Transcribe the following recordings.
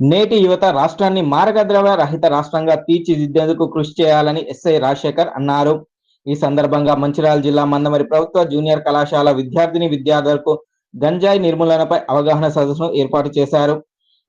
నేటి యువత రాష్ట్రాన్ని మారకద్రవ్య రహిత రాష్ట్రంగా తీర్చిదిద్దేందుకు కృషి చేయాలని ఎస్ఐ రాజశేఖర్ అన్నారు. ఈ సందర్భంగా మంచిర్యాల జిల్లా మందమరి ప్రభుత్వ జూనియర్ కళాశాల విద్యార్థిని విద్యార్థులకు గంజాయి నిర్మూలనపై అవగాహన సదస్సును ఏర్పాటు చేశారు.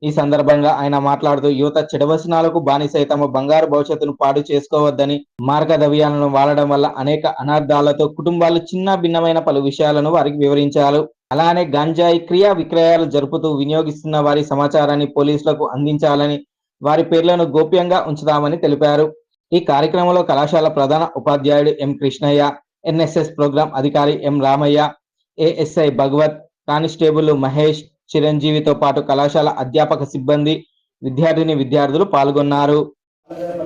ఈ సందర్భంగా ఆయన మాట్లాడుతూ యువత చెడవసనాలకు బానిసై తమ బంగారు భవిష్యత్తును పాడు చేసుకోవద్దని మార్గద్రవ్యాలను వాడడం వల్ల అనేక అనార్థాలతో కుటుంబాలు చిన్న భిన్నమైన పలు విషయాలను వారికి వివరించారు. అలానే గంజాయి క్రియా విక్రయాలు జరుపుతూ వినియోగిస్తున్న వారి సమాచారాన్ని పోలీసులకు అందించాలని వారి పేర్లను గోప్యంగా ఉంచుతామని తెలిపారు. ఈ కార్యక్రమంలో కళాశాల ప్రధాన ఉపాధ్యాయుడు ఎం కృష్ణయ్య ఎన్ఎస్ఎస్ ప్రోగ్రాం అధికారి M Ramaiah ASI Bhagavat constable Mahesh చిరంజీవితో పాటు కళాశాల అధ్యాపక సిబ్బంది విద్యార్థిని విద్యార్థులు పాల్గొన్నారు. ఏం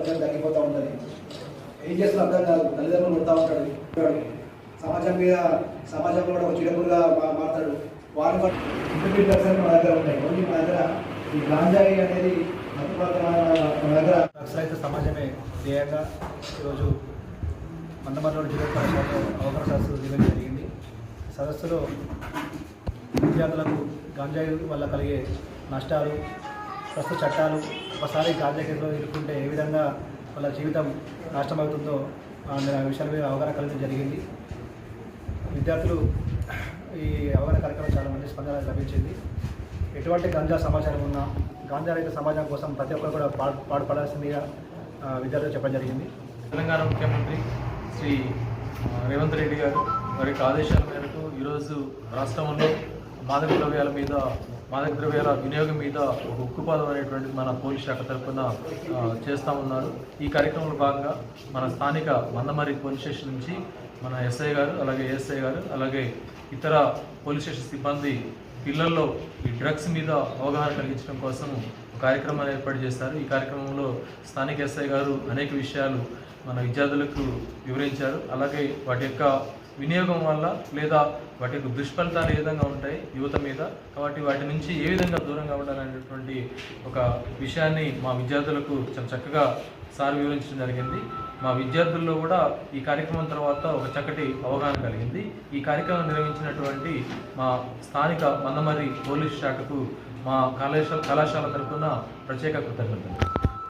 అర్థం కాదు. సమాజం మీద సమాజంలో కూడా ఒక చిడపుడుగా మా- మారుతాడు. వాడు ఫిఫ్టీ మా మన దగ్గర ఉన్నాయి ఓన్లీ మన దగ్గర ఈ గాంజాయి అనేది మన దగ్గర నక్సలైత సమాజమే ధ్యేయంగా ఈరోజు మందమర్లోని జిల్లా కళాశాలలో అవగాహన సదస్సు నిర్వహించడం జరిగింది. సదస్సులో విద్యార్థులకు గాంజాయి వల్ల కలిగే నష్టాలు ప్రస్తుత చట్టాలు ఒకసారి గాంజా కేసులో ఇరుక్కుంటే ఏ విధంగా వాళ్ళ జీవితం నాశనమవుతుందో ఆ విషయాల మీద అవగాహన కలిగించడం జరిగింది. విద్యార్థులు ఈ అవగాహన కార్యక్రమం చాలా మంచి స్పందన లభించింది. ఎటువంటి గంజా సమాచారం ఉన్నా గాంజా రహిత సమాజం కోసం ప్రతి ఒక్కరు కూడా పాడు పాటుపడాల్సిందిగా విద్యార్థులు చెప్పడం జరిగింది. తెలంగాణ ముఖ్యమంత్రి శ్రీ రేవంత్ రెడ్డి గారు వారి యొక్క ఆదేశాల మేరకు ఈరోజు రాష్ట్రంలో మాదక ద్రవ్యాల మీద మాదక ద్రవ్యాల వినియోగం మీద ఒక ఉక్కుపాదం అనేటువంటిది మన పోలీస్ శాఖ తరఫున చేస్తూ ఉన్నారు. ఈ కార్యక్రమంలో భాగంగా మన స్థానిక మందమరి పోలీస్ స్టేషన్ నుంచి మన ఎస్ఐ గారు అలాగే ఏఎస్ఐ గారు అలాగే ఇతర పోలీస్ స్టేషన్ సిబ్బంది పిల్లల్లో ఈ డ్రగ్స్ మీద అవగాహన కలిగించడం కోసం కార్యక్రమాన్ని ఏర్పాటు చేస్తారు ఈ కార్యక్రమంలో స్థానిక ఎస్ఐ గారు అనేక విషయాలు మన విద్యార్థులకు వివరించారు. అలాగే వాటి యొక్క వినియోగం వల్ల లేదా వాటి యొక్క దుష్ఫలితాలు ఏ విధంగా ఉంటాయి యువత మీద? కాబట్టి వాటి నుంచి ఏ విధంగా దూరంగా ఉండాలనేటువంటి ఒక విషయాన్ని మా విద్యార్థులకు చాలా చక్కగా సార్ వివరించడం జరిగింది. మా విద్యార్థుల్లో కూడా ఈ కార్యక్రమం తర్వాత ఒక చక్కటి అవగాహన కలిగింది. ఈ కార్యక్రమం నిర్వహించినటువంటి మా స్థానిక మందమరి పోలీస్ శాఖకు మా కళాశాల కళాశాల తరఫున ప్రత్యేక కృతజ్ఞతలు.